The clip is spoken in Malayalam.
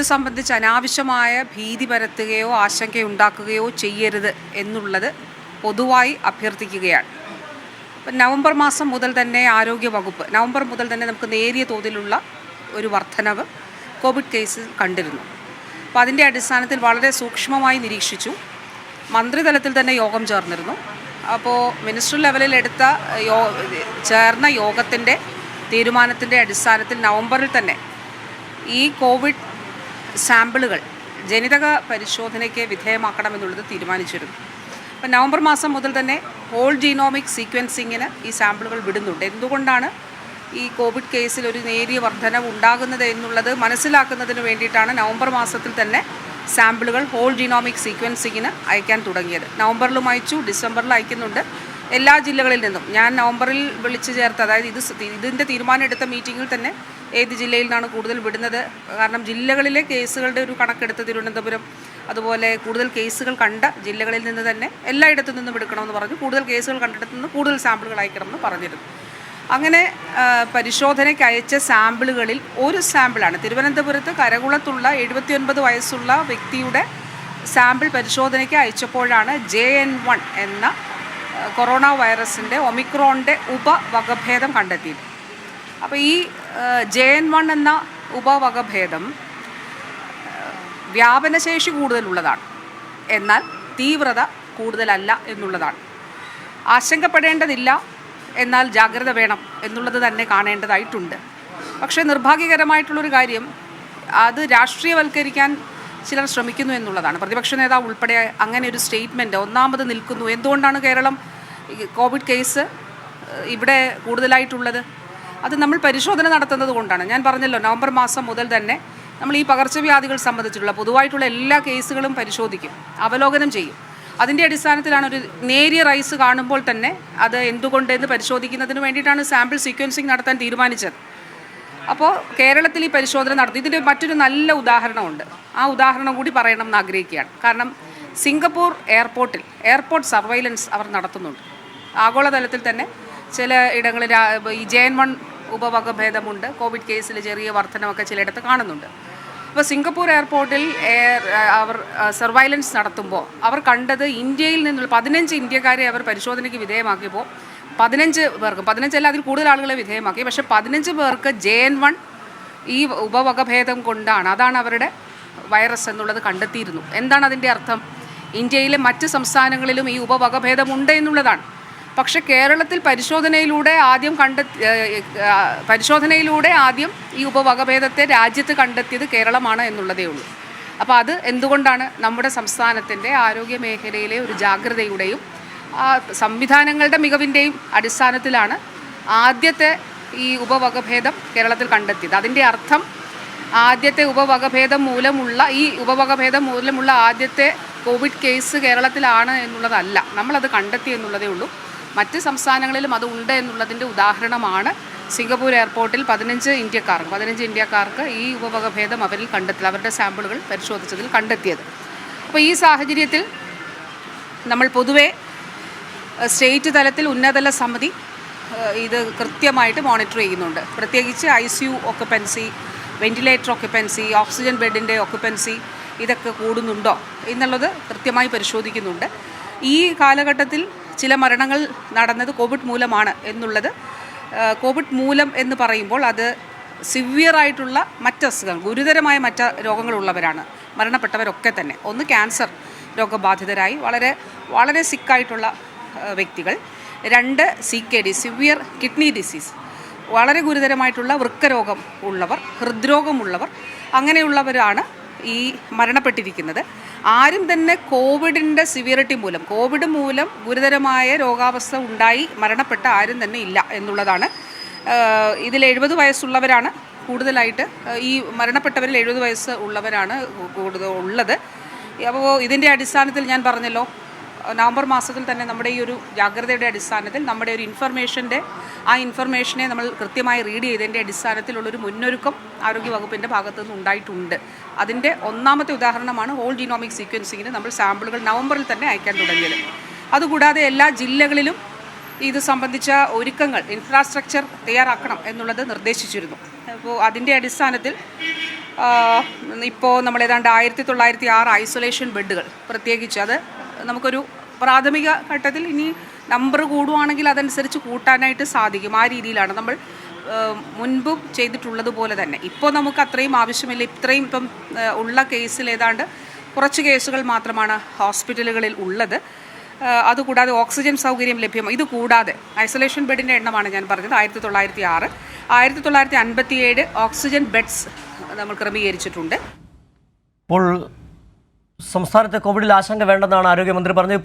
ഇത് സംബന്ധിച്ച് അനാവശ്യമായ ഭീതി പരത്തുകയോ ആശങ്കയുണ്ടാക്കുകയോ ചെയ്യരുത് എന്നുള്ളത് പൊതുവായി അഭ്യർത്ഥിക്കുകയാണ്. നവംബർ മാസം മുതൽ തന്നെ ആരോഗ്യ വകുപ്പ് നവംബർ മുതൽ തന്നെ നമുക്ക് നേരിയ തോതിലുള്ള ഒരു വർധനവ് കോവിഡ് കേസ് കണ്ടിരുന്നു. അപ്പോൾ അതിന്റെ അടിസ്ഥാനത്തിൽ വളരെ സൂക്ഷ്മമായി നിരീക്ഷിച്ചു. മന്ത്രിതലത്തിൽ തന്നെ യോഗം ചേർന്നിരുന്നു. അപ്പോൾ മിനിസ്റ്റർ ലെവലിൽ എടുത്ത യോ ചേർന്ന യോഗത്തിന്റെ തീരുമാനത്തിന്റെ അടിസ്ഥാനത്തിൽ നവംബറിൽ തന്നെ ഈ കോവിഡ് സാമ്പിളുകൾ ജനിതക പരിശോധനയ്ക്ക് വിധേയമാക്കണമെന്നുള്ളത് തീരുമാനിച്ചിരുന്നു. അപ്പം നവംബർ മാസം മുതൽ തന്നെ ഹോൾ ജീനോമിക് സീക്വൻസിങ്ങിന് ഈ സാമ്പിളുകൾ വിടുന്നുണ്ട്. എന്തുകൊണ്ടാണ് ഈ കോവിഡ് കേസിൽ ഒരു നേരിയ വർധനവ് ഉണ്ടാകുന്നത് എന്നുള്ളത് മനസ്സിലാക്കുന്നതിന് വേണ്ടിയിട്ടാണ് നവംബർ മാസത്തിൽ തന്നെ സാമ്പിളുകൾ ഹോൾ ജീനോമിക് സീക്വൻസിങ്ങിന് അയക്കാൻ തുടങ്ങിയത്. നവംബറിലും അയച്ചു ഡിസംബറിൽ അയക്കുന്നുണ്ട്. എല്ലാ ജില്ലകളിൽ നിന്നും. ഞാൻ നവംബറിൽ വിളിച്ചു ചേർത്ത് അതായത് ഇത് ഇതിന്റെ തീരുമാനം എടുത്ത മീറ്റിങ്ങിൽ തന്നെ ഏത് ജില്ലയിൽ നിന്നാണ് കൂടുതൽ വിടുന്നത്? കാരണം ജില്ലകളിലെ കേസുകളുടെ ഒരു കണക്കെടുത്ത് തിരുവനന്തപുരം അതുപോലെ കൂടുതൽ കേസുകൾ കണ്ട ജില്ലകളിൽ നിന്ന് തന്നെ എല്ലായിടത്തു നിന്നും എടുക്കണമെന്ന് പറഞ്ഞു. കൂടുതൽ കേസുകൾ കണ്ടിടത്തു നിന്ന് കൂടുതൽ സാമ്പിളുകൾ അയക്കണമെന്ന് പറഞ്ഞിരുന്നു. അങ്ങനെ പരിശോധനയ്ക്ക് അയച്ച സാമ്പിളുകളിൽ ഒരു സാമ്പിളാണ്. തിരുവനന്തപുരത്ത് കരകുളത്തുള്ള എഴുപത്തിയൊൻപത് വയസ്സുള്ള വ്യക്തിയുടെ സാമ്പിൾ പരിശോധനയ്ക്ക് അയച്ചപ്പോഴാണ് ജെ എൻ വൺ എന്ന കൊറോണ വൈറസിന്റെ ഒമിക്രോണിന്റെ ഉപവകഭേദം കണ്ടെത്തിയത്. അപ്പോൾ ഈ ജെ എൻ വൺ എന്ന ഉപവകഭേദം വ്യാപനശേഷി കൂടുതലുള്ളതാണ്. എന്നാൽ തീവ്രത കൂടുതലല്ല എന്നുള്ളതാണ്. ആശങ്കപ്പെടേണ്ടതില്ല എന്നാൽ ജാഗ്രത വേണം എന്നുള്ളത് തന്നെ കാണേണ്ടതായിട്ടുണ്ട്. പക്ഷേ നിർഭാഗ്യകരമായിട്ടുള്ളൊരു കാര്യം അത് രാഷ്ട്രീയവൽക്കരിക്കാൻ ചിലർ ശ്രമിക്കുന്നു എന്നുള്ളതാണ്. പ്രതിപക്ഷ നേതാവ് ഉൾപ്പെടെ അങ്ങനെ ഒരു സ്റ്റേറ്റ്മെന്റ് ഒന്നാമത് നിൽക്കുന്നു. എന്തുകൊണ്ടാണ് കേരളം കോവിഡ് കേസ് ഇവിടെ കൂടുതലായിട്ടുള്ളത്? അത് നമ്മൾ പരിശോധന നടത്തുന്നത് കൊണ്ടാണ്. ഞാൻ പറഞ്ഞല്ലോ നവംബർ മാസം മുതൽ തന്നെ നമ്മൾ ഈ പകർച്ചവ്യാധികൾ സംബന്ധിച്ചിട്ടുള്ള പൊതുവായിട്ടുള്ള എല്ലാ കേസുകളും പരിശോധിക്കും അവലോകനം ചെയ്യും. അതിന്റെ അടിസ്ഥാനത്തിലാണ് ഒരു നേരിയ റൈസ് കാണുമ്പോൾ തന്നെ അത് എന്തുകൊണ്ടെന്ന് പരിശോധിക്കുന്നതിന് വേണ്ടിയിട്ടാണ് സാമ്പിൾ സീക്വൻസിങ് നടത്താൻ തീരുമാനിച്ചത്. അപ്പോൾ കേരളത്തിൽ ഈ പരിശോധന നടത്തി. ഇതിന്റെ മറ്റൊരു നല്ല ഉദാഹരണമുണ്ട്. ആ ഉദാഹരണം കൂടി പറയണം എന്ന് ആഗ്രഹിക്കുകയാണ്. കാരണം സിംഗപ്പൂർ എയർപോർട്ടിൽ എയർപോർട്ട് സർവൈലൻസ് അവർ നടത്തുന്നുണ്ട്. ആഗോളതലത്തിൽ തന്നെ ചില ഇടങ്ങളിൽ ഈ ജെ എൻ വൺ ഉപവകഭേദമുണ്ട്. കോവിഡ് കേസിൽ ചെറിയ വർധനമൊക്കെ ചിലയിടത്ത് കാണുന്നുണ്ട്. അപ്പോൾ സിംഗപ്പൂർ എയർപോർട്ടിൽ എയർ അവർ സർവൈലൻസ് നടത്തുമ്പോൾ അവർ കണ്ടത് ഇന്ത്യയിൽ നിന്നുള്ള പതിനഞ്ച് ഇന്ത്യക്കാരെ അവർ പരിശോധനയ്ക്ക് വിധേയമാക്കിയപ്പോൾ പതിനഞ്ച് പേർക്ക് പതിനഞ്ചല്ല അതിൽ കൂടുതൽ ആളുകളെ വിധേയമാക്കി. പക്ഷേ പതിനഞ്ച് പേർക്ക് ജെ എൻ വൺ ഈ ഉപവകഭേദം കൊണ്ടാണ് അതാണ് അവരുടെ വൈറസ് എന്നുള്ളത് കണ്ടെത്തിയിരുന്നു. എന്താണ് അതിന്റെ അർത്ഥം? ഇന്ത്യയിലെ മറ്റ് സംസ്ഥാനങ്ങളിലും ഈ ഉപവകഭേദമുണ്ട് എന്നുള്ളതാണ്. പക്ഷേ കേരളത്തിൽ പരിശോധനയിലൂടെ ആദ്യം കണ്ടെത്തി പരിശോധനയിലൂടെ ആദ്യം ഈ ഉപവകഭേദത്തെ രാജ്യത്ത് കണ്ടെത്തിയത് കേരളമാണ് എന്നുള്ളതേ ഉള്ളൂ. അപ്പോൾ അത് എന്തുകൊണ്ടാണ് നമ്മുടെ സംസ്ഥാനത്തിന്റെ ആരോഗ്യ മേഖലയിലെ ഒരു ജാഗ്രതയുടെയും സംവിധാനങ്ങളുടെ മികവിന്റെയും അടിസ്ഥാനത്തിലാണ് ആദ്യത്തെ ഈ ഉപവകഭേദം കേരളത്തിൽ കണ്ടെത്തിയത്. അതിന്റെ അർത്ഥം ആദ്യത്തെ ഉപവകഭേദം മൂലമുള്ള ഈ ഉപവകഭേദം മൂലമുള്ള ആദ്യത്തെ കോവിഡ് കേസ് കേരളത്തിലാണ് എന്നുള്ളതല്ല. നമ്മളത് കണ്ടെത്തി എന്നുള്ളതേ ഉള്ളൂ. മറ്റ് സംസ്ഥാനങ്ങളിലും അത് ഉണ്ട് എന്നുള്ളതിന്റെ ഉദാഹരണമാണ് സിംഗപ്പൂർ എയർപോർട്ടിൽ പതിനഞ്ച് ഇന്ത്യക്കാർക്ക് പതിനഞ്ച് ഇന്ത്യക്കാർക്ക് ഈ ഉപവകഭേദം അവരിൽ കണ്ടെത്തി അവരുടെ സാമ്പിളുകൾ പരിശോധിച്ചതിൽ കണ്ടെത്തിയത്. അപ്പോൾ ഈ സാഹചര്യത്തിൽ നമ്മൾ പൊതുവെ സ്റ്റേറ്റ് തലത്തിൽ ഉന്നതല സമിതി ഇത് കൃത്യമായിട്ട് മോണിറ്റർ ചെയ്യുന്നുണ്ട്. പ്രത്യേകിച്ച് I C U occupancy ventilator occupancy oxygen ബെഡിന്റെ ഒക്കുപ്പൻസി ഇതൊക്കെ കൂടുന്നുണ്ടോ എന്നുള്ളത് കൃത്യമായി പരിശോധിക്കുന്നുണ്ട്. ഈ കാലഘട്ടത്തിൽ ചില മരണങ്ങൾ നടന്നത് കോവിഡ് മൂലമാണ് എന്നുള്ളത്. കോവിഡ് മൂലം എന്ന് പറയുമ്പോൾ അത് സിവിയറായിട്ടുള്ള മറ്റ് അസുഖങ്ങൾ ഗുരുതരമായ മറ്റ് രോഗങ്ങളുള്ളവരാണ് മരണപ്പെട്ടവരൊക്കെ തന്നെ. ഒന്ന് ക്യാൻസർ രോഗബാധിതരായി വളരെ വളരെ സിക്കായിട്ടുള്ള വ്യക്തികൾ. രണ്ട് C K D severe kidney disease വളരെ ഗുരുതരമായിട്ടുള്ള വൃക്കരോഗം ഉള്ളവർ ഹൃദ്രോഗമുള്ളവർ അങ്ങനെയുള്ളവരാണ് ഈ മരണപ്പെട്ടിരിക്കുന്നത്. ആരും തന്നെ കോവിഡിന്റെ സിവിയറിറ്റി മൂലം കോവിഡ് മൂലം ഗുരുതരമായ രോഗാവസ്ഥ ഉണ്ടായി മരണപ്പെട്ട ആരും തന്നെ ഇല്ല എന്നുള്ളതാണ്. ഇതിൽ എഴുപത് വയസ്സുള്ളവരാണ് കൂടുതലായിട്ട്. ഈ മരണപ്പെട്ടവരിൽ എഴുപത് വയസ്സ് ഉള്ളവരാണ് കൂടുതൽ ഉള്ളത്. അപ്പോൾ ഇതിന്റെ അടിസ്ഥാനത്തിൽ ഞാൻ പറഞ്ഞല്ലോ നവംബർ മാസത്തിൽ തന്നെ നമ്മുടെ ഈ ഒരു ജാഗ്രതയുടെ അടിസ്ഥാനത്തിൽ നമ്മുടെ ഒരു ഇൻഫർമേഷന്റെ ആ ഇൻഫർമേഷനെ നമ്മൾ കൃത്യമായി റീഡ് ചെയ്തതിന്റെ അടിസ്ഥാനത്തിലുള്ളൊരു മുന്നൊരുക്കം ആരോഗ്യവകുപ്പിന്റെ ഭാഗത്തു നിന്ന് ഉണ്ടായിട്ടുണ്ട്. അതിന്റെ ഒന്നാമത്തെ ഉദാഹരണമാണ് ഹോൾ ജിനോമിക് സീക്വൻസിങ്ങിന് നമ്മൾ സാമ്പിളുകൾ നവംബറിൽ തന്നെ അയക്കാൻ തുടങ്ങിയത്. അതുകൂടാതെ എല്ലാ ജില്ലകളിലും ഇത് സംബന്ധിച്ച ഒരുക്കങ്ങൾ ഇൻഫ്രാസ്ട്രക്ചർ തയ്യാറാക്കണം എന്നുള്ളത് നിർദ്ദേശിച്ചിരുന്നു. അപ്പോൾ അതിന്റെ അടിസ്ഥാനത്തിൽ ഇപ്പോൾ നമ്മൾ ഏതാണ്ട് ആയിരത്തി തൊള്ളായിരത്തി ആറ് ഐസൊലേഷൻ ബെഡുകൾ പ്രത്യേകിച്ച് അത് നമുക്കൊരു പ്രാഥമിക ഘട്ടത്തിൽ ഇനി നമ്പർ കൂടുവാണെങ്കിൽ അതനുസരിച്ച് കൂട്ടാനായിട്ട് സാധിക്കും. ആ രീതിയിലാണ് നമ്മൾ മുൻപും ചെയ്തിട്ടുള്ളത് തന്നെ. ഇപ്പോൾ നമുക്ക് അത്രയും ആവശ്യമില്ല. ഇത്രയും ഇപ്പം ഉള്ള കേസിൽ ഏതാണ്ട് കുറച്ച് കേസുകൾ മാത്രമാണ് ഹോസ്പിറ്റലുകളിൽ ഉള്ളത്. അതുകൂടാതെ ഓക്സിജൻ സൗകര്യം ലഭ്യമാണ് ഇത് കൂടാതെ ഐസൊലേഷൻ ബെഡിന്റെ എണ്ണമാണ് ഞാൻ പറഞ്ഞത് ആയിരത്തി തൊള്ളായിരത്തി ആറ് ആയിരത്തി തൊള്ളായിരത്തി അൻപത്തി ഏഴ് ഓക്സിജൻ ബെഡ്സ് നമ്മൾ ക്രമീകരിച്ചിട്ടുണ്ട്. ഇപ്പോൾ സംസ്ഥാനത്ത് കോവിഡിൽ ആശങ്ക വേണ്ടെന്നാണ് ആരോഗ്യമന്ത്രി പറഞ്ഞത്.